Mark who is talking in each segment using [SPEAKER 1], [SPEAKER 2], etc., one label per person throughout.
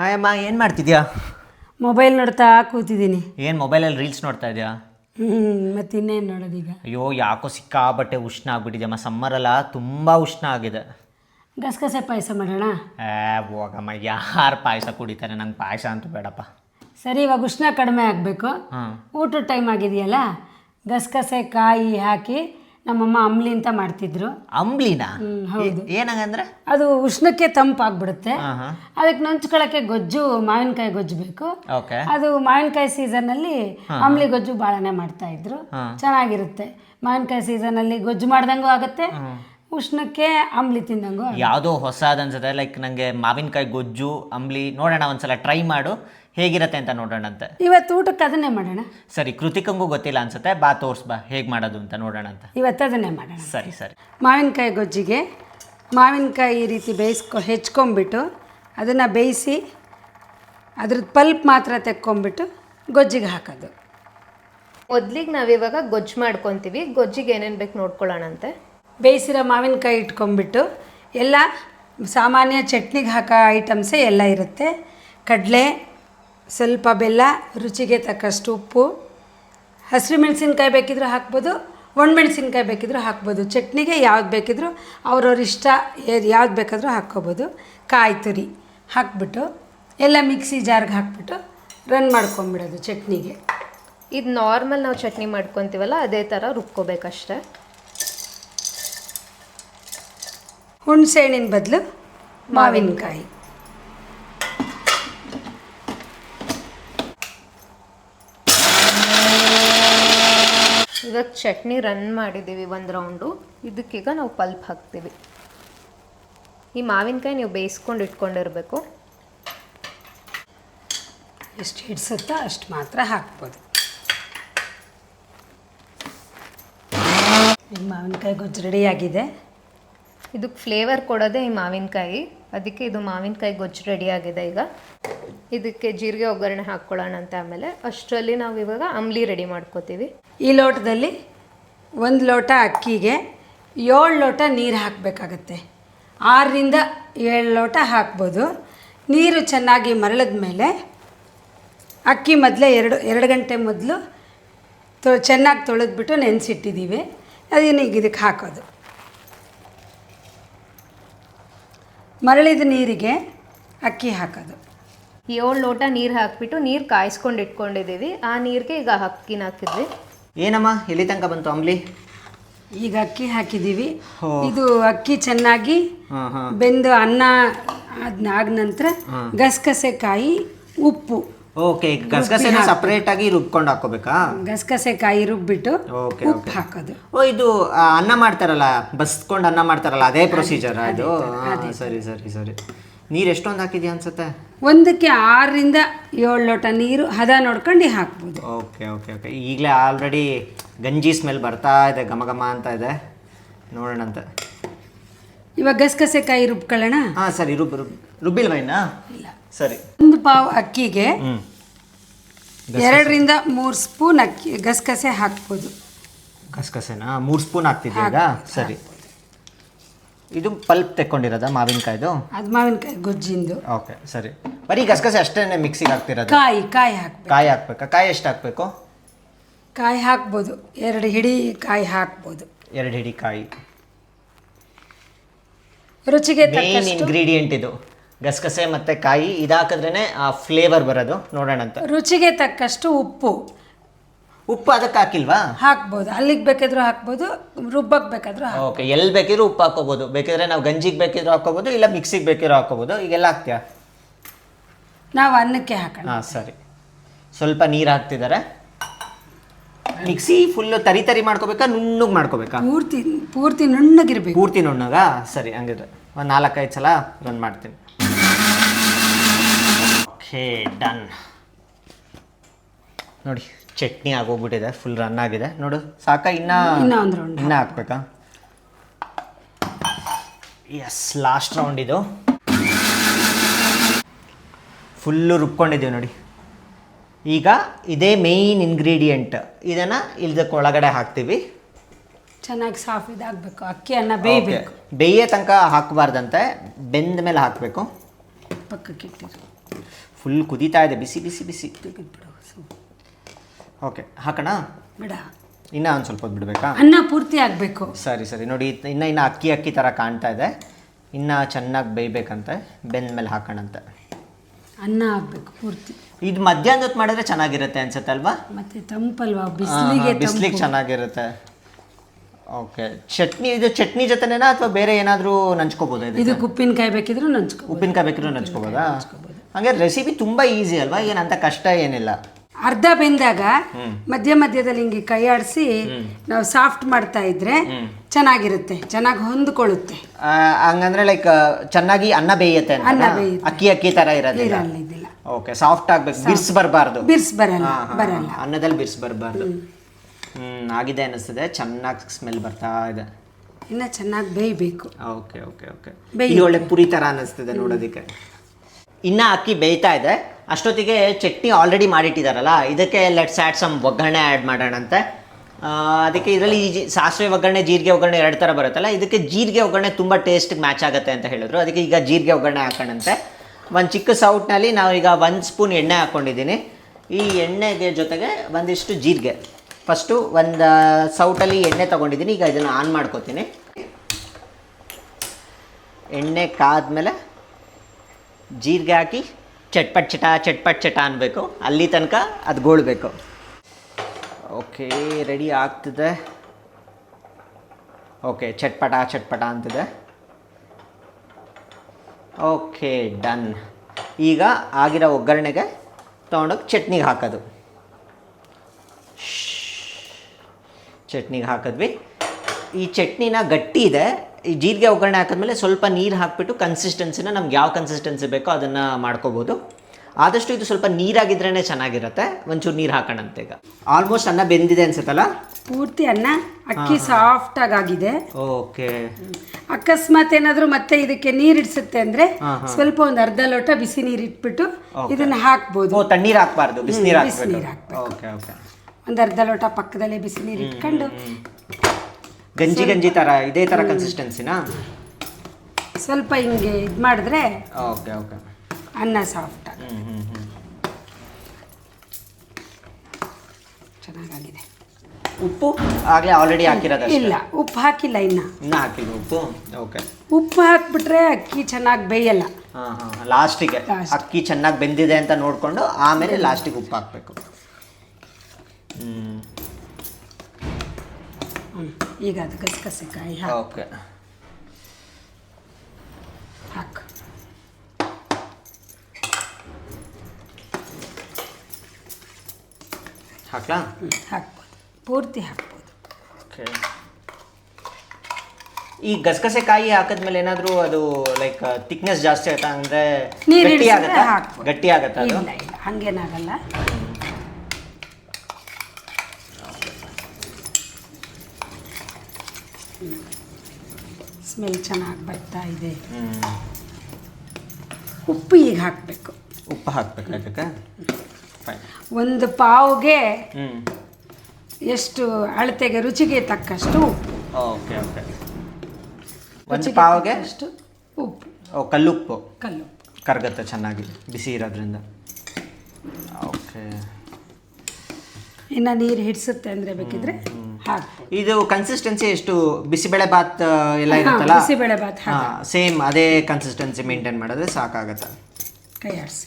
[SPEAKER 1] Hi ಅಮ್ಮ ಏನು ಮಾಡ್ತಿದ್ಯಾ?
[SPEAKER 2] ಮೊಬೈಲ್ ನೋಡ್ತಾ ಕೂತಿದ್ದೀನಿ.
[SPEAKER 1] ಏನು ಮೊಬೈಲಲ್ಲಿ ರೀಲ್ಸ್ ನೋಡ್ತಾ ಇದೆಯಾ?
[SPEAKER 2] ಹ್ಞೂ ಮತ್ತೆ ಇನ್ನೇನು ನೋಡೋದೀಗ
[SPEAKER 1] ಅಯ್ಯೋ ಯಾಕೋ ಸಿಕ್ಕಾಬಟ್ಟೆ ಉಷ್ಣ ಆಗ್ಬಿಟ್ಟಿದ್ಯಮ್ಮ ಸಮ್ಮರಲ್ಲ ತುಂಬ ಉಷ್ಣ ಆಗಿದೆ.
[SPEAKER 2] ಗಸಗಸೆ ಪಾಯಸ ಮಾಡೋಣ?
[SPEAKER 1] ಏ ಹೋಗಮ್ಮ ಯಾರು ಪಾಯಸ ಕುಡಿತಾರೆ? ನಂಗೆ ಪಾಯಸ ಅಂತೂ ಬೇಡಪ್ಪ.
[SPEAKER 2] ಸರಿ ಇವಾಗ ಉಷ್ಣ ಕಡಿಮೆ ಆಗಬೇಕು. ಊಟದ ಟೈಮ್ ಆಗಿದೆಯಲ್ಲ ಗಸಗಸೆ ಕಾಯಿ ಹಾಕಿ ನಮ್ಮಮ್ಮ ಅಂಬ್ಲಿ ಅಂತ ಮಾಡ್ತಿದ್ರು.
[SPEAKER 1] ಅಂಬ್ಲಿನ?
[SPEAKER 2] ಹ್ಮ್, ಹೌದು.
[SPEAKER 1] ಏನಾಗಂದ್ರೆ?
[SPEAKER 2] ಅದು ಉಷ್ಣಕ್ಕೆ ತಂಪಾಗ್ಬಿಡುತ್ತೆ. ಅದಕ್ಕೆ ನಂಚ್ಕೊಳಕ್ಕೆ ಗೊಜ್ಜು ಮಾವಿನಕಾಯಿ ಗೊಜ್ಜು ಬೇಕು. ಅದು ಮಾವಿನಕಾಯಿ ಸೀಸನ್ ಅಲ್ಲಿ ಅಂಬ್ಲಿ ಗೊಜ್ಜು ಬಾಳನೆ ಮಾಡ್ತಾ ಇದ್ರು. ಚೆನ್ನಾಗಿರುತ್ತೆ. ಮಾವಿನಕಾಯಿ ಸೀಸನ್ ಅಲ್ಲಿ ಗೊಜ್ಜು ಮಾಡ್ದಂಗೂ ಆಗುತ್ತೆ. ಉಷ್ಣಕ್ಕೆ ಅಂಬ್ಲಿ ತಿನ್ನಂಗು.
[SPEAKER 1] ಯಾವುದೋ ಹೊಸದು ಅನ್ಸುತ್ತೆ ಲೈಕ್ ನನಗೆ ಮಾವಿನಕಾಯಿ ಗೊಜ್ಜು ಅಂಬ್ಲಿ ನೋಡೋಣ ಒಂದ್ಸಲ ಟ್ರೈ ಮಾಡು ಹೇಗಿರತ್ತೆ ಅಂತ ನೋಡೋಣ ಅಂತ
[SPEAKER 2] ಇವತ್ತು ಊಟಕ್ಕೆ ಅದನ್ನೇ ಮಾಡೋಣ?
[SPEAKER 1] ಸರಿ ಕೃತಿಕಂಗೂ ಗೊತ್ತಿಲ್ಲ ಅನ್ಸುತ್ತೆ ಬಾ ತೋರ್ಸ್ ಬಾ ಹೇಗೆ ಮಾಡೋದು ಅಂತ ನೋಡೋಣ ಅಂತ
[SPEAKER 2] ಇವತ್ತು ಅದನ್ನೇ ಮಾಡೋಣ.
[SPEAKER 1] ಸರಿ ಸರಿ.
[SPEAKER 2] ಮಾವಿನಕಾಯಿ ಗೊಜ್ಜಿಗೆ ಮಾವಿನಕಾಯಿ ಈ ರೀತಿ ಬೇಯಿಸ್ಕೊ ಹೆಚ್ಕೊಂಬಿಟ್ಟು ಅದನ್ನು ಬೇಯಿಸಿ ಅದ್ರದ್ದು ಪಲ್ಪ್ ಮಾತ್ರ ತೆಕ್ಕೊಂಬಿಟ್ಟು ಗೊಜ್ಜಿಗೆ ಹಾಕೋದು.
[SPEAKER 3] ಮೊದ್ಲಿಗೆ ನಾವಿವಾಗ ಗೊಜ್ಜು ಮಾಡ್ಕೊತೀವಿ ಗೊಜ್ಜಿಗೆ ಏನೇನು ಬೇಕು ನೋಡ್ಕೊಳ್ಳೋಣಂತೆ.
[SPEAKER 2] ಬೇಯಿಸಿರೋ ಮಾವಿನಕಾಯಿ ಇಟ್ಕೊಂಡ್ಬಿಟ್ಟು ಎಲ್ಲ ಸಾಮಾನ್ಯ ಚಟ್ನಿಗೆ ಹಾಕೋ ಐಟಮ್ಸೇ ಎಲ್ಲ ಇರುತ್ತೆ. ಕಡಲೆ, ಸ್ವಲ್ಪ ಬೆಲ್ಲ, ರುಚಿಗೆ ತಕ್ಕಷ್ಟು ಉಪ್ಪು, ಹಸಿರು ಮೆಣಸಿನ್ಕಾಯಿ ಬೇಕಿದ್ದರೂ ಹಾಕ್ಬೋದು ಒಣಮೆಣಸಿನ್ಕಾಯಿ ಬೇಕಿದ್ದರೂ ಹಾಕ್ಬೋದು, ಚಟ್ನಿಗೆ ಯಾವ್ದು ಬೇಕಿದ್ದರೂ ಅವ್ರವ್ರ ಇಷ್ಟ ಯಾವ್ದು ಬೇಕಾದರೂ ಹಾಕ್ಕೋಬೋದು. ಕಾಯಿ ತುರಿ ಹಾಕ್ಬಿಟ್ಟು ಎಲ್ಲ ಮಿಕ್ಸಿ ಜಾರ್ಗೆ ಹಾಕ್ಬಿಟ್ಟು ರನ್ ಮಾಡ್ಕೊಂಬಿಡೋದು ಚಟ್ನಿಗೆ.
[SPEAKER 3] ಇದು ನಾರ್ಮಲ್ ನಾವು ಚಟ್ನಿ ಮಾಡ್ಕೊತೀವಲ್ಲ, ಅದೇ ಥರ ರುಬ್ಕೋಬೇಕಷ್ಟೆ.
[SPEAKER 2] ಹುಣಸೆ ಹಣ್ಣಿನ ಬದಲು ಮಾವಿನಕಾಯಿ.
[SPEAKER 3] ಇವತ್ತು ಚಟ್ನಿ ರನ್ ಮಾಡಿದ್ದೀವಿ ಒಂದು ರೌಂಡು. ಇದಕ್ಕೀಗ ನಾವು ಪಲ್ಪ್ ಹಾಕ್ತೀವಿ. ಈ ಮಾವಿನಕಾಯಿ ನೀವು ಬೇಯಿಸ್ಕೊಂಡು ಇಟ್ಕೊಂಡಿರಬೇಕು.
[SPEAKER 2] ಎಷ್ಟು ಹಿಡ್ಸುತ್ತೋ ಅಷ್ಟು ಮಾತ್ರ ಹಾಕ್ಬೋದು. ಈ ಮಾವಿನಕಾಯಿ ಗೊಜ್ಜು ರೆಡಿಯಾಗಿದೆ
[SPEAKER 3] ಇದಕ್ಕೆ ಫ್ಲೇವರ್ ಕೊಡೋದೇ ಈ ಮಾವಿನಕಾಯಿ. ಅದಕ್ಕೆ ಇದು ಮಾವಿನಕಾಯಿ ಗೊಜ್ಜು ರೆಡಿ ಆಗಿದೆ ಈಗ. ಇದಕ್ಕೆ ಜೀರಿಗೆ ಒಗ್ಗರಣೆ ಹಾಕ್ಕೊಳ್ಳೋಣ ಅಂತ ಆಮೇಲೆ ಅಷ್ಟರಲ್ಲಿ ನಾವು ಇವಾಗ ಅಂಬ್ಲಿ ರೆಡಿ ಮಾಡ್ಕೋತೀವಿ.
[SPEAKER 2] ಈ ಲೋಟದಲ್ಲಿ ಒಂದು ಲೋಟ ಅಕ್ಕಿಗೆ ಏಳು ಲೋಟ ನೀರು ಹಾಕಬೇಕಾಗತ್ತೆ. ಆರರಿಂದ ಏಳು ಲೋಟ ಹಾಕ್ಬೋದು. ನೀರು ಚೆನ್ನಾಗಿ ಮರಳಿದ ಮೇಲೆ ಅಕ್ಕಿ ಮೊದಲೇ ಎರಡು ಎರಡು ಗಂಟೆ ಮೊದಲು ತೊ ಚೆನ್ನಾಗಿ ತೊಳೆದ್ಬಿಟ್ಟು ನೆನೆಸಿಟ್ಟಿದ್ದೀವಿ. ಅದನ್ನ ಈಗ ಇದಕ್ಕೆ ಹಾಕೋದು. ಮರಳಿದ ನೀರಿಗೆ ಅಕ್ಕಿ ಹಾಕೋದು.
[SPEAKER 3] ಏಳು ಲೋಟ ನೀರು ಹಾಕಿಬಿಟ್ಟು ನೀರು ಕಾಯಿಸ್ಕೊಂಡು ಇಟ್ಕೊಂಡಿದ್ದೀವಿ ಆ ನೀರಿಗೆ ಈಗ ಅಕ್ಕಿನ ಹಾಕಿದ್ವಿ.
[SPEAKER 1] ಏನಮ್ಮ ಎಲ್ಲಿ ತನಕ ಬಂತು ಅಂಬ್ಲಿ?
[SPEAKER 2] ಈಗ ಅಕ್ಕಿ ಹಾಕಿದ್ದೀವಿ ಇದು ಅಕ್ಕಿ ಚೆನ್ನಾಗಿ ಬೆಂದು ಅನ್ನ ಆದ ಆದ ನಂತರ ಗಸಗಸೆ ಕಾಯಿ ಉಪ್ಪು.
[SPEAKER 1] ಓಕೆ ಗಸಗಸೆನ ಸಪರೇಟ್ ಆಗಿ ರುಬ್ಕೊಂಡು ಹಾಕೋಬೇಕಾ
[SPEAKER 2] ಗಸಗಸೆ ಕಾಯಿ ರುಬ್ಬಿಟ್ಟು
[SPEAKER 1] ಓಕೆ
[SPEAKER 2] ಉಪ್ಪು
[SPEAKER 1] ಓಕೆ
[SPEAKER 2] ಹಾಕೋದು.
[SPEAKER 1] ಓ ಇದು ಆ, ಅನ್ನ ಮಾಡ್ತಾರಲ್ಲ ಬಸ್ಕೊಂಡು ಅನ್ನ ಮಾಡ್ತಾರಲ್ಲ ಅದೇ ಪ್ರೊಸೀಜರ್ ಅದು ಸರಿ ಸರಿ ಸರಿ. ನೀರು ಎಷ್ಟೊಂದು ಹಾಕಿದ್ಯಾ ಅನ್ಸುತ್ತೆ?
[SPEAKER 2] ಒಂದಕ್ಕೆ ಆರರಿಂದ ಏಳು ಲೋಟ ನೀರು ಹದ ನೋಡ್ಕೊಂಡು ಹಾಕ್ಬೋದು.
[SPEAKER 1] ಓಕೆ ಓಕೆ ಓಕೆ ಈಗಲೇ ಆಲ್ರೆಡಿ ಗಂಜಿ ಸ್ಮೆಲ್ ಬರ್ತಾ ಇದೆ ಘಮ ಘಮ ಅಂತ ಇದೆ. ನೋಡೋಣಂತ
[SPEAKER 2] ಇವಾಗ ಗಸಗಸೆ ಕಾಯಿ ರುಬ್ಕೊಳ್ಳೋಣ?
[SPEAKER 1] ಹಾಂ ಸರಿ ರುಬ್ ರುಬ್. ರುಬ್ಬಿಲ್ವಾ ಇನ್ನ? ಸರಿ.
[SPEAKER 2] ಒಂದು ಪಾವ್ ಅಕ್ಕಿಗೆ
[SPEAKER 1] ಹ್ಞೂ
[SPEAKER 2] ಎರಡರಿಂದ ಮೂರು ಸ್ಪೂನ್ ಅಕ್ಕಿ ಗಸಗಸೆ ಹಾಕ್ಬೋದು.
[SPEAKER 1] ಗಸಗಸೆನಾ? ಮೂರು ಸ್ಪೂನ್ ಹಾಕ್ತಿದ್ದೆ ಈಗ ಸರಿ. ಇದು ಪಲ್ಪ್ ತೆಕ್ಕೊಂಡಿರೋದ ಮಾವಿನಕಾಯ್ದು?
[SPEAKER 2] ಅದು ಮಾವಿನಕಾಯಿ ಗೊಜ್ಜಿಂದು.
[SPEAKER 1] ಓಕೆ ಸರಿ. ಬರೀ ಗಸಗಸೆ ಅಷ್ಟೇ ಮಿಕ್ಸಿಗೆ ಹಾಕ್ತಿರೋದು?
[SPEAKER 2] ಕಾಯಿ ಕಾಯಿ ಹಾಕಿ
[SPEAKER 1] ಕಾಯಿ ಹಾಕ್ಬೇಕಾ? ಕಾಯಿ ಎಷ್ಟು ಹಾಕಬೇಕು?
[SPEAKER 2] ಕಾಯಿ ಹಾಕ್ಬೋದು. ಎರಡು ಹಿಡಿ ಕಾಯಿ ಹಾಕ್ಬೋದು.
[SPEAKER 1] ಎರಡು ಹಿಡಿ ಕಾಯಿ.
[SPEAKER 2] ರುಚಿಗೆ
[SPEAKER 1] ಮೇನ್ ಇಂಗ್ರೀಡಿಯೆಂಟ್ ಇದು. ಗಸಗಸೆ ಮತ್ತೆ ಕಾಯಿ ಇದು ಹಾಕಿದ್ರೇ ಆ ಫ್ಲೇವರ್ ಬರೋದು. ನೋಡೋಣ ಅಂತ.
[SPEAKER 2] ರುಚಿಗೆ ತಕ್ಕಷ್ಟು ಉಪ್ಪು.
[SPEAKER 1] ಉಪ್ಪು ಅದಕ್ಕೆ ಹಾಕಿಲ್ವಾ?
[SPEAKER 2] ಹಾಕ್ಬೋದು. ಅಲ್ಲಿಗೆ ಬೇಕಾದ್ರೂ ಹಾಕ್ಬೋದು ರುಬ್ಬಕ್ಕೆ ಬೇಕಾದ್ರೂ ಹಾಕ್
[SPEAKER 1] ಓಕೆ ಎಲ್ಲಿ ಬೇಕಿದ್ರು ಉಪ್ಪು ಹಾಕೋಬೋದು ಬೇಕಿದ್ರೆ ನಾವು ಗಂಜಿಗೆ ಬೇಕಿದ್ರು ಹಾಕೋಬೋದು ಇಲ್ಲ ಮಿಕ್ಸಿಗೆ ಬೇಕಿದ್ರು ಹಾಕೋಬೋದು ಈಗೆಲ್ಲ ಹಾಕ್ತೀಯಾ?
[SPEAKER 2] ನಾವು ಅನ್ನಕ್ಕೆ ಹಾಕೋಣ.
[SPEAKER 1] ಹಾಂ ಸರಿ. ಸ್ವಲ್ಪ ನೀರು ಹಾಕ್ತಿದ್ದಾರೆ ಮಿಕ್ಸಿ ಫುಲ್ಲು ತರಿ ತರಿ ಮಾಡ್ಕೋಬೇಕಾ ನುಣ್ಣಗೆ ಮಾಡ್ಕೋಬೇಕಾ?
[SPEAKER 2] ಪೂರ್ತಿ ಪೂರ್ತಿ ನುಣ್ಣಗಿರ್ಬೇಕು.
[SPEAKER 1] ಪೂರ್ತಿ ನುಣ್ಣಗಾ? ಸರಿ ಹಂಗಿದ್ರೆ. ಒಂದು ನಾಲ್ಕೈದು ಸಲ ರನ್ ಮಾಡ್ತೀನಿ. Okay done. ನೋಡಿ ಚಟ್ನಿ ಆಗೋಗ್ಬಿಟ್ಟಿದೆ ಫುಲ್ ರನ್ ಆಗಿದೆ. ನೋಡು ಸಾಕ ಇನ್ನ
[SPEAKER 2] ಇನ್ನ ಒಂದು ರೌಂಡ್
[SPEAKER 1] ಇನ್ನ ಹಾಕ್ಬೇಕಾ? ಎಸ್ ಲಾಸ್ಟ್ ರೌಂಡ್ ಇದು. ಫುಲ್ಲು ರುಬ್ಕೊಂಡಿದ್ದೀವಿ ನೋಡಿ. ಈಗ ಇದೇ ಮೇಯ್ನ್ ಇಂಗ್ರೀಡಿಯೆಂಟ್ ಇದನ್ನು ಇಲ್ದಕ್ಕೆ ಒಳಗಡೆ ಹಾಕ್ತೀವಿ.
[SPEAKER 2] ಚೆನ್ನಾಗಿ ಸಾಫ್ ಇದಾಗಬೇಕು. ಅಕ್ಕಿ ಅನ್ನ ಬೇಯಬೇಕು.
[SPEAKER 1] ಬೇಯೋ ತನಕ ಹಾಕಬಾರ್ದಂತೆ. ಬೆಂದ ಮೇಲೆ ಹಾಕಬೇಕು.
[SPEAKER 2] ಪಕ್ಕಕ್ಕೆ ಇಟ್ಟಿರು
[SPEAKER 1] ಫುಲ್ ಕುದೀತಾ ಇದೆ. ಬಿಸಿ ಬಿಸಿ ಬಿಸಿ. ಓಕೆ ಹಾಕೋಣ?
[SPEAKER 2] ಬೇಡ.
[SPEAKER 1] ಇನ್ನೂ ಒಂದು ಸ್ವಲ್ಪ ಹೊತ್ತು ಬಿಡಬೇಕಾ?
[SPEAKER 2] ಅನ್ನ ಪೂರ್ತಿ ಆಗಬೇಕು.
[SPEAKER 1] ಸರಿ ಸರಿ. ನೋಡಿ ಇನ್ನ ಇನ್ನು ಅಕ್ಕಿ ಅಕ್ಕಿ ಥರ ಕಾಣ್ತಾ ಇದೆ. ಇನ್ನ ಚೆನ್ನಾಗಿ ಬೇಯಬೇಕಂತೆ. ಬೆಂದ ಮೇಲೆ ಹಾಕೋಣಂತೆ.
[SPEAKER 2] ಅನ್ನ ಆಗಬೇಕು ಪೂರ್ತಿ.
[SPEAKER 1] ಇದು ಮಧ್ಯಾಹ್ನ ಹೊತ್ತು ಮಾಡಿದ್ರೆ ಚೆನ್ನಾಗಿರುತ್ತೆ ಅನ್ಸುತ್ತೆ ಅಲ್ವಾ
[SPEAKER 2] ಮತ್ತೆ ತಂಪಲ್ವಾ? ಬಿಸಿಲಿಗೆ
[SPEAKER 1] ಬಿಸಿಲಿಗೆ ಚೆನ್ನಾಗಿರುತ್ತೆ. ಓಕೆ ಚಟ್ನಿ ಇದು ಚಟ್ನಿ ಜೊತೆನೇನಾ ಅಥವಾ ಬೇರೆ ಏನಾದರೂ ನಂಚ್ಕೋಬೋದಾ ಇದು
[SPEAKER 2] ಇದಕ್ಕೆ ಉಪ್ಪಿನಕಾಯಿ ಬೇಕಿದ್ರು ನಂಚ್ಕೊ
[SPEAKER 1] ಉಪ್ಪಿನಕಾಯಿ ಬೇಕಿದ್ರು ನಂಚ್ಕೋಬೋದಾ. ಹಂಗೆ ರೆಸಿಪಿ ತುಂಬ ಈಸಿ ಅಲ್ವಾ? ಏನಂತ ಕಷ್ಟ ಏನಿಲ್ಲ.
[SPEAKER 2] ಅರ್ಧ ಬೆಂದಾಗ ಮಧ್ಯ ಮಧ್ಯದಲ್ಲಿ ಹಿಂಗೆ ಕೈ ಆಡಿಸಿ ನಾವು ಸಾಫ್ಟ್ ಮಾಡ್ತಾ ಇದ್ರೆ ಚೆನ್ನಾಗಿರುತ್ತೆ ಚೆನ್ನಾಗಿ ಹೊಂದ್ಕೊಳ್ಳುತ್ತೆ.
[SPEAKER 1] ಆ, ಹಂಗಂದ್ರೆ ಲೈಕ್ ಚೆನ್ನಾಗಿ ಅನ್ನ ಬೇಯುತ್ತೆ
[SPEAKER 2] ಅನ್ನ ಬೇಯುತ್ತೆ.
[SPEAKER 1] ಅಕ್ಕಿ ಅಕ್ಕಿ ತರ ಇರೋದಿಲ್ಲ.
[SPEAKER 2] ಇರಲ್ಲ ಇದಿಲ್ಲ
[SPEAKER 1] ಓಕೆ ಸಾಫ್ಟ್ ಆಗ್ಬೇಕು. ಬಿರ್ಸ್ ಬರಬಾರ್ದು.
[SPEAKER 2] ಬಿರ್ಸ್ ಬರಲ್ಲ ಬರಲ್ಲ.
[SPEAKER 1] ಅನ್ನದಲ್ಲಿ ಬಿರ್ಸ್ ಬರಬಾರ್ದು. ಹ್ಮ್. ಆಗಿದೆ ಅನಿಸ್ತದೆ. ಚೆನ್ನಾಗಿ ಸ್ಮೆಲ್ ಬರ್ತಾ ಇದೆ.
[SPEAKER 2] ಇನ್ನ ಚೆನ್ನಾಗಿ ಬೇಯಬೇಕು.
[SPEAKER 1] ಓಕೆ ಓಕೆ ಓಕೆ
[SPEAKER 2] ಬೇಯುತ್ತೆ.
[SPEAKER 1] ಇದು ಒಳ್ಳೆ ಪುರಿ ತರ ಅನಿಸ್ತದೆ ನೋಡೋದಕ್ಕೆ. ಇನ್ನ ಅಕ್ಕಿ ಬೇಯ್ತಾ ಇದೆ. ಅಷ್ಟೊತ್ತಿಗೆ ಚಟ್ನಿ ಆಲ್ರೆಡಿ ಮಾಡಿಟ್ಟಿದ್ದಾರಲ್ಲ ಇದಕ್ಕೆ ಲೆಟ್ಸ್ ಆ್ಯಡ್ ಸಮ್ ಒಗ್ಗರಣೆ ಆ್ಯಡ್ ಮಾಡೋಣಂತೆ. ಅದಕ್ಕೆ ಇದರಲ್ಲಿ ಈ ಜಿ- ಸಾಸಿವೆ ಒಗ್ಗರಣೆ, ಜೀರಿಗೆ ಒಗ್ಗರಣೆ ಎರಡು ಥರ ಬರುತ್ತಲ್ಲ, ಇದಕ್ಕೆ ಜೀರಿಗೆ ಒಗ್ಗರಣೆ ತುಂಬ ಟೇಸ್ಟಿಗೆ ಮ್ಯಾಚ್ ಆಗುತ್ತೆ ಅಂತ ಹೇಳಿದ್ರು. ಅದಕ್ಕೆ ಈಗ ಜೀರಿಗೆ ಒಗ್ಗರಣೆ ಹಾಕೋಣಂತೆ. ಒಂದು ಚಿಕ್ಕ ಸೌಟ್ನಲ್ಲಿ ನಾವು ಈಗ ಒಂದು ಸ್ಪೂನ್ ಎಣ್ಣೆ ಹಾಕ್ಕೊಂಡಿದ್ದೀನಿ ಈ ಎಣ್ಣೆಗೆ ಜೊತೆಗೆ ಒಂದಿಷ್ಟು ಜೀರಿಗೆ. ಫಸ್ಟು ಒಂದು ಸೌಟಲ್ಲಿ ಎಣ್ಣೆ ತೊಗೊಂಡಿದ್ದೀನಿ ಈಗ ಇದನ್ನು ಆನ್ ಮಾಡ್ಕೋತೀನಿ. ಎಣ್ಣೆ ಕಾದ್ಮೇಲೆ ಜೀರಿಗೆ ಹಾಕಿ ಚಟ್ಪಟ್ ಚಟ ಚಟ್ಪಟ್ ಚಟ ಅನ್ಬೇಕು. ಅಲ್ಲಿ ತನಕ ಅದು ಗೋಳ್ಬೇಕು. ಓಕೆ ರೆಡಿ ಆಗ್ತಿದೆ. ಓಕೆ, ಚಟ್ಪಟ ಚಟ್ಪಟ ಅಂತಿದೆ. Okay, done. ಈಗ ಆಗಿರೋ ಒಗ್ಗರಣೆಗೆ ತೊಗೊಂಡೋಗಿ ಚಟ್ನಿಗೆ ಹಾಕೋದು. ಚಟ್ನಿಗೆ ಹಾಕಿದ್ವಿ. ಈ ಚಟ್ನಿನ ಗಟ್ಟಿ ಇದೆ. ಈ ಜೀರಿಗೆ ಒಗ್ಗರಣೆ ಹಾಕಿದ್ಮೇಲೆ ಸ್ವಲ್ಪ ನೀರು ಹಾಕಿಬಿಟ್ಟು ಕನ್ಸಿಸ್ಟೆನ್ಸಿನ ನಮ್ಗೆ ಯಾವ ಕನ್ಸಿಸ್ಟೆನ್ಸಿ ಬೇಕೋ ಅದನ್ನು ಮಾಡ್ಕೋಬೋದು. ಆದಷ್ಟು ಇದು ಸ್ವಲ್ಪ ನೀರಾಗಿದ್ರೇ ಚೆನ್ನಾಗಿರುತ್ತೆ. ಒಂಚೂರು ನೀರು ಹಾಕೋಣಂತೆ ಈಗ. ಆಲ್ಮೋಸ್ಟ್ ಅನ್ನ ಬೆಂದಿದೆ ಅನ್ಸುತ್ತಲ್ಲ?
[SPEAKER 2] ಪೂರ್ತಿ ಅನ್ನ ಅಕ್ಕಿ ಸಾಫ್ಟ್ ಆಗಿದೆ
[SPEAKER 1] ಓಕೆ.
[SPEAKER 2] ಅಕಸ್ಮಾತ್ ಏನಾದರೂ ಮತ್ತೆ ಇದಕ್ಕೆ ನೀರು ಇಡ್ಸುತ್ತೆ ಅಂದ್ರೆ ಸ್ವಲ್ಪ ಒಂದು ಅರ್ಧ ಲೋಟ ಬಿಸಿ ನೀರು ಇಟ್ಬಿಟ್ಟು ಇದನ್ನ ಹಾಕ್ಬೋದು.
[SPEAKER 1] ತಣ್ಣೀರು ಹಾಕ್ಬಾರ್ದು ಬಿಸಿ
[SPEAKER 2] ನೀರು
[SPEAKER 1] ಹಾಕಬೇಕು.
[SPEAKER 2] ಒಂದು ಅರ್ಧ ಲೋಟ ಪಕ್ಕದಲ್ಲೇ ಬಿಸಿ ನೀರು ಇಟ್ಕೊಂಡು
[SPEAKER 1] ಗಂಜಿ ಗಂಜಿ ಥರ ಇದೇ ಥರ ಕನ್ಸಿಸ್ಟೆನ್ಸಿನಾ
[SPEAKER 2] ಸ್ವಲ್ಪ ಹಿಂಗೆ ಇದು ಮಾಡಿದ್ರೆ
[SPEAKER 1] ಓಕೆ ಓಕೆ.
[SPEAKER 2] ಅನ್ನ ಸಾಫ್ಟ್
[SPEAKER 1] ಹ್ಞೂ ಹ್ಞೂ ಹ್ಞೂ
[SPEAKER 2] ಚೆನ್ನಾಗಾಗಿದೆ.
[SPEAKER 1] ಉಪ್ಪು ಆಗಲೇ ಆಲ್ರೆಡಿ ಹಾಕಿರೋದು
[SPEAKER 2] ಇಲ್ಲ ಉಪ್ಪು ಹಾಕಿಲ್ಲ ಇನ್ನ.
[SPEAKER 1] ಇನ್ನ ಹಾಕಿಲ್ಲ ಉಪ್ಪು? ಓಕೆ.
[SPEAKER 2] ಉಪ್ಪು ಹಾಕ್ಬಿಟ್ರೆ ಅಕ್ಕಿ ಚೆನ್ನಾಗಿ ಬೇಯಲ್ಲ.
[SPEAKER 1] ಹಾಂ ಹಾಂ ಲಾಸ್ಟಿಗೆ. ಅಕ್ಕಿ ಚೆನ್ನಾಗಿ ಬೆಂದಿದೆ ಅಂತ ನೋಡಿಕೊಂಡು ಆಮೇಲೆ ಲಾಸ್ಟಿಗೆ ಉಪ್ಪು ಹಾಕಬೇಕು.
[SPEAKER 2] ಈಗ ಅದು ಗಸಗಸೆಕಾಯಿ ಹಾಕಿ.
[SPEAKER 1] ಓಕೆ.
[SPEAKER 2] ಹಾಕು.
[SPEAKER 1] ಹಾಕ್ಲಾ?
[SPEAKER 2] ಹಾಕ್ಬೋದು. ಪೂರ್ತಿ ಹಾಕ್ಬೋದು.
[SPEAKER 1] ಓಕೆ. ಈ ಗಸಗಸೆಕಾಯಿ ಹಾಕಿದ್ಮೇಲೆ ಏನಾದರೂ ಅದು ಲೈಕ್ ತಿಕ್ನೆಸ್ ಜಾಸ್ತಿ ಆಯ್ತಾ? ಅಂದರೆ ಗಟ್ಟಿ ಆಗುತ್ತಾ ಗಟ್ಟಿ ಆಗುತ್ತಾ ಅದು?
[SPEAKER 2] ಇಲ್ಲ ಇಲ್ಲ. ಹಂಗೇನಾಗಲ್ಲ. ಸ್ಮೆಲ್ ಚೆನ್ನಾಗಿ ಬರ್ತಾ ಇದೆ. ಉಪ್ಪು ಈಗ ಹಾಕಬೇಕು.
[SPEAKER 1] ಉಪ್ಪು ಹಾಕಬೇಕು ಅದಕ್ಕೆ?
[SPEAKER 2] ಒಂದು ಪಾವ್ಗೆ ಎಷ್ಟು ಅಳತೆಗೆ ರುಚಿಗೆ ತಕ್ಕಷ್ಟು ಉಪ್ಪು.
[SPEAKER 1] Okay okay. ಒಂದು ಪಾವ್ಗೆ?
[SPEAKER 2] ಅಷ್ಟು ಉಪ್ಪು.
[SPEAKER 1] ಓ ಕಲ್ಲುಪ್ಪು.
[SPEAKER 2] ಕಲ್ಲು
[SPEAKER 1] ಕರಗತ್ತೆ ಚೆನ್ನಾಗಿ ಬಿಸಿ ಇರೋದ್ರಿಂದ. ಓಕೆ.
[SPEAKER 2] ಇನ್ನು ನೀರು ಹಿಡಿಸುತ್ತೆ ಅಂದರೆ ಬೇಕಿದ್ರೆ
[SPEAKER 1] ಇದು ಕನ್ಸಿಸ್ಟೆನ್ಸಿ ಎಷ್ಟು ಬಿಸಿಬೇಳೆ ಬಾತ್ ಎಲ್ಲ ಇರುತ್ತಲ್ಲ?
[SPEAKER 2] ಬಿಸಿಬೇಳೆ ಬಾತ್
[SPEAKER 1] ಸೇಮ್ ಅದೇ ಕನ್ಸಿಸ್ಟೆನ್ಸಿ ಮೇಂಟೈನ್ ಮಾಡಿದ್ರೆ ಸಾಕಾಗತ್ತೆ.
[SPEAKER 2] ಕೈ ಆಡಿಸಿ.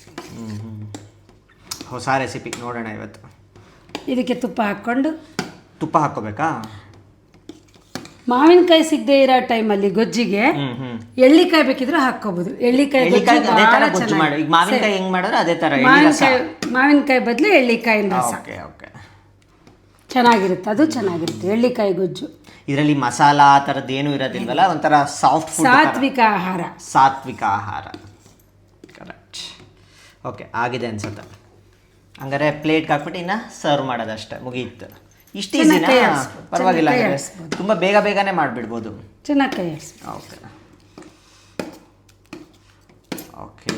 [SPEAKER 1] ಹೊಸ ರೆಸಿಪಿ ನೋಡೋಣ ಇವತ್ತು.
[SPEAKER 2] ಇದಕ್ಕೆ ತುಪ್ಪ ಹಾಕ್ಕೊಂಡು.
[SPEAKER 1] ತುಪ್ಪ ಹಾಕೋಬೇಕಾ
[SPEAKER 2] ಮಾವಿನಕಾಯಿ ಸಿಗದೆ ಇರೋ ಟೈಮಲ್ಲಿ ಗೊಜ್ಜಿಗೆ ಎಳ್ಳಿಕಾಯಿ ಬೇಕಿದ್ರೆ ಹಾಕೋಬಹುದು ಎಳ್ಳಿಕಾಯಿ
[SPEAKER 1] ಮಾವಿನಕಾಯಿ ಹೆಂಗ್ ಮಾಡೋರು ಅದೇ ತರ
[SPEAKER 2] ಮಾವಿನಕಾಯಿ ಮಾವಿನಕಾಯಿ ಬದಲು ಎಳ್ಳಿಕಾಯಿ ರಸ.
[SPEAKER 1] Okay okay.
[SPEAKER 2] ಚೆನ್ನಾಗಿರುತ್ತೆ ಅದು ಚೆನ್ನಾಗಿರುತ್ತೆ. ಎಳ್ಳಿಕಾಯಿ ಗೊಜ್ಜು.
[SPEAKER 1] ಇದರಲ್ಲಿ ಮಸಾಲ ಆ ಥರದ್ದು ಏನೂ ಇರೋದಿಲ್ವಲ್ಲ ಒಂಥರ ಸಾಫ್ಟ್
[SPEAKER 2] ಸಾತ್ವಿಕ ಆಹಾರ.
[SPEAKER 1] ಸಾತ್ವಿಕ ಆಹಾರ. ಕರೆಕ್ಟ್ ಓಕೆ ಆಗಿದೆ ಅನ್ಸುತ್ತೆ. ಹಂಗಾರೆ ಪ್ಲೇಟ್ಗೆ ಹಾಕ್ಬಿಟ್ಟು ಇನ್ನು ಸರ್ವ್ ಮಾಡೋದಷ್ಟೇ ಮುಗೀತು. ಇಷ್ಟು ಈಸಿನಾ ಪರವಾಗಿಲ್ಲ. ತುಂಬ ಬೇಗ ಬೇಗನೆ ಮಾಡಿಬಿಡ್ಬೋದು.
[SPEAKER 2] ಚೆನ್ನಾಗಿ ಕೈ
[SPEAKER 1] ಓಕೆ ಓಕೆ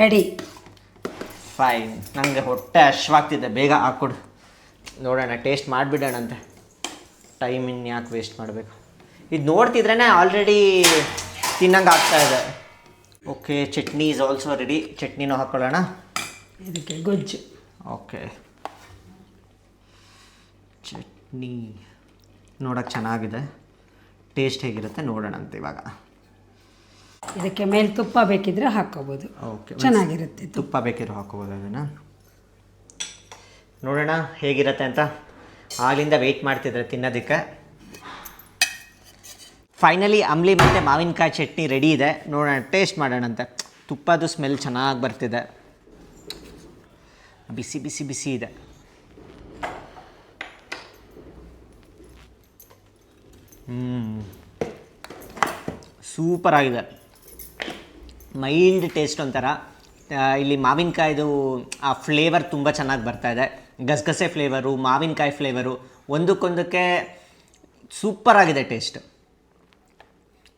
[SPEAKER 2] ರೆಡಿ
[SPEAKER 1] ಫೈನ್ ನನಗೆ ಹೊಟ್ಟೆ ಹಶ್ವಾಗ್ತಿದೆ ಬೇಗ ಹಾಕ್ಕೊಡು. ನೋಡೋಣ ಟೇಸ್ಟ್ ಮಾಡಿಬಿಡೋಣಂತೆ. ಟೈಮ್ ಇನ್ನು ಯಾಕೆ ವೇಸ್ಟ್ ಮಾಡಬೇಕು? ಇದು ನೋಡ್ತಿದ್ರೇ ಆಲ್ರೆಡಿ ತಿನ್ನಂಗೆ ಆಗ್ತಾ ಇದೆ. Okay chutney is also ready ಚಟ್ನಿನೂ ಹಾಕ್ಕೊಳ್ಳೋಣ
[SPEAKER 2] ಇದಕ್ಕೆ ಗೊಜ್ಜು.
[SPEAKER 1] ಓಕೆ ಚಟ್ನಿ ನೋಡೋಕ್ಕೆ ಚೆನ್ನಾಗಿದೆ. ಟೇಸ್ಟ್ ಹೇಗಿರುತ್ತೆ ನೋಡೋಣ ಅಂತ ಇವಾಗ.
[SPEAKER 2] ಇದಕ್ಕೆ ಮೇಲೆ ತುಪ್ಪ ಬೇಕಿದ್ರೆ ಹಾಕ್ಕೋಬೋದು.
[SPEAKER 1] ಓಕೆ
[SPEAKER 2] ಚೆನ್ನಾಗಿರುತ್ತೆ ತುಪ್ಪ.
[SPEAKER 1] ಬೇಕಿದ್ರೆ ಹಾಕೋಬೋದು ಅದನ್ನು. ನೋಡೋಣ ಹೇಗಿರುತ್ತೆ ಅಂತ. ಆಗಲಿಂದ ವೆಯ್ಟ್ ಮಾಡ್ತಿದ್ರೆ ತಿನ್ನೋದಕ್ಕೆ. ಫೈನಲಿ ಅಂಬ್ಲಿ ಮತ್ತು ಮಾವಿನಕಾಯಿ ಚಟ್ನಿ ರೆಡಿ ಇದೆ. ನೋಡೋಣ ಟೇಸ್ಟ್ ಮಾಡೋಣಂತೆ ತುಪ್ಪದು ಸ್ಮೆಲ್ ಚೆನ್ನಾಗಿ ಬರ್ತಿದೆ. ಬಿಸಿ ಬಿಸಿ ಬಿಸಿ ಇದೆ. ಸೂಪರ್ ಆಗಿದೆ. ಮೈಲ್ಡ್ ಟೇಸ್ಟ್ ಒಂಥರ. ಇಲ್ಲಿ ಮಾವಿನಕಾಯ್ದು ಆ ಫ್ಲೇವರ್ ತುಂಬ ಚೆನ್ನಾಗಿ ಬರ್ತಾ ಇದೆ. ಗಸಗಸೆ ಫ್ಲೇವರು, ಮಾವಿನಕಾಯಿ ಫ್ಲೇವರು ಒಂದಕ್ಕೊಂದಕ್ಕೆ ಸೂಪರ್ ಆಗಿದೆ ಟೇಸ್ಟ್.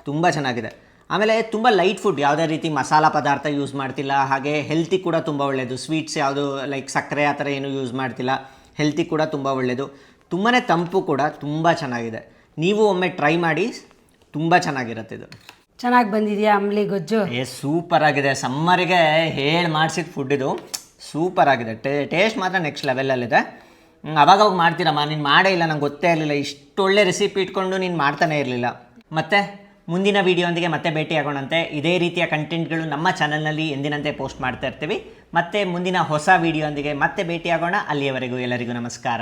[SPEAKER 1] ತುಂಬ ಚೆನ್ನಾಗಿದೆ. ಆಮೇಲೆ ತುಂಬ ಲೈಟ್ ಫುಡ್, ಯಾವುದೇ ರೀತಿ ಮಸಾಲ ಪದಾರ್ಥ ಯೂಸ್ ಮಾಡ್ತಿಲ್ಲ, ಹಾಗೆ ಹೆಲ್ತಿ ಕೂಡ ತುಂಬ ಒಳ್ಳೆಯದು ಸ್ವೀಟ್ಸ್ ಯಾವುದು, ಲೈಕ್ ಸಕ್ಕರೆ ಆ ಥರ ಏನು ಯೂಸ್ ಮಾಡ್ತಿಲ್ಲ, ಹೆಲ್ತಿ ಕೂಡ ತುಂಬ ಒಳ್ಳೆಯದು ತುಂಬಾ ತಂಪು ಕೂಡ ತುಂಬ ಚೆನ್ನಾಗಿದೆ. ನೀವು ಒಮ್ಮೆ ಟ್ರೈ ಮಾಡಿ, ತುಂಬ ಚೆನ್ನಾಗಿರುತ್ತೆ ಇದು.
[SPEAKER 2] ಚೆನ್ನಾಗಿ ಬಂದಿದೆಯಾ ಅಂಬ್ಲಿ ಗೊಜ್ಜು?
[SPEAKER 1] ಏ ಸೂಪರ್ ಆಗಿದೆ. ಸಮ್ಮರಿಗೆ ಹೇಳಿ ಮಾಡಿಸಿದ ಫುಡ್ ಇದು. ಸೂಪರ್ ಆಗಿದೆ. ಟೇ ಟೇಸ್ಟ್ ಮಾತ್ರ ನೆಕ್ಸ್ಟ್ ಲೆವೆಲಲ್ಲಿದೆ ಅವಾಗ ಅವಾಗ ಮಾಡ್ತೀರಮ್ಮ. ನೀನು ಮಾಡೇ ಇಲ್ಲ, ನಂಗೆ ಗೊತ್ತೇ ಇರಲಿಲ್ಲ. ಇಷ್ಟೊಳ್ಳೆ ರೆಸಿಪಿ ಇಟ್ಕೊಂಡು ನೀನು ಮಾಡ್ತಾನೆ ಇರಲಿಲ್ಲ. ಮತ್ತೆ ಮುಂದಿನ ವೀಡಿಯೋಂದಿಗೆ ಮತ್ತೆ ಭೇಟಿ ಆಗೋಣಂತೆ. ಇದೇ ರೀತಿಯ ಕಂಟೆಂಟ್ಗಳು ನಮ್ಮ ಚಾನಲ್ನಲ್ಲಿ ಎಂದಿನಂತೆ ಪೋಸ್ಟ್ ಮಾಡ್ತಾ ಇರ್ತೀವಿ. ಮತ್ತೆ ಮುಂದಿನ ಹೊಸ ವೀಡಿಯೋಂದಿಗೆ ಮತ್ತೆ ಭೇಟಿ ಆಗೋಣ. ಅಲ್ಲಿಯವರೆಗೂ ಎಲ್ಲರಿಗೂ ನಮಸ್ಕಾರ.